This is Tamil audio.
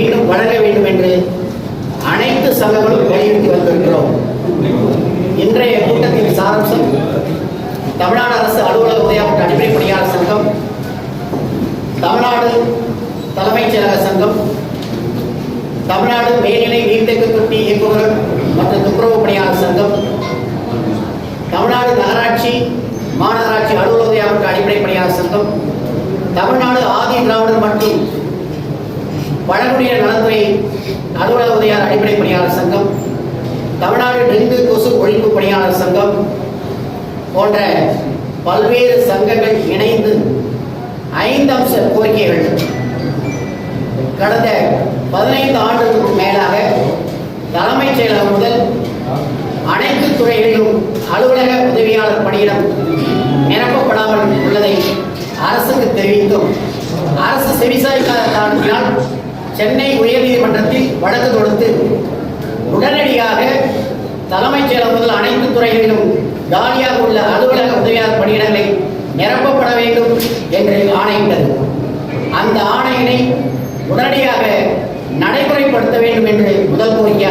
மீண்டும் வழங்க வேண்டும் என்று அனைத்து சங்கங்களும் வலியுறுத்தி வந்திருக்கிறோம். இன்றைய கூட்டத்தின் சாரம்சம் தமிழ்நாடு அரசு அலுவலக உதயப்பட்ட அடிப்படை பணியாளர் சங்கம் தமிழ்நாடு தலைமைச் செயலக சங்கம் தமிழ்நாடு மேல்நிலை நீர்த்தேக்க தொட்டி இயக்குநர்கள் மற்றும் துப்புரவு பணியாளர் சங்கம் தமிழ்நாடு நகராட்சி மாநகராட்சி அலுவலக உதயப்பட்ட அடிப்படை பணியாளர் சங்கம் தமிழ்நாடு ஆதி திராவிடர் மற்றும் பழங்குடியினர் நலத்துறை அலுவலக உதயார் அடிப்படை பணியாளர் சங்கம் தமிழ்நாடு டெங்கு கொசு ஒழிப்பு பணியாளர் சங்கம் போன்ற பல்வேறு சங்கங்கள் இணைந்து ஐந்து அம்ச கோரிக்கைகள் கடந்த பதினைந்து ஆண்டுகளுக்கு மேலாக தலைமைச் செயலகம் முதல் அனைத்து துறைகளிலும் அலுவலக உதவியாளர் பணியிடம் நிரப்பப்படாமல் உள்ளதை அரசுக்கு தெரிவித்தும். அரசு செவிசாய்க்காத காரணத்தினால் சென்னை உயர்நீதிமன்றத்தில் வழக்கு தொடுத்து உடனடியாக தலைமைச் செயலர் முதல் அனைத்து துறைகளிலும் காலியாக உள்ள அலுவலக உதவியாளர் பணியிடங்களை நிரப்பப்பட வேண்டும் என்று ஆணையிட்டது. அந்த ஆணையினை உடனடியாக நடைமுறைப்படுத்த வேண்டும் என்று முதல் கோரிக்கை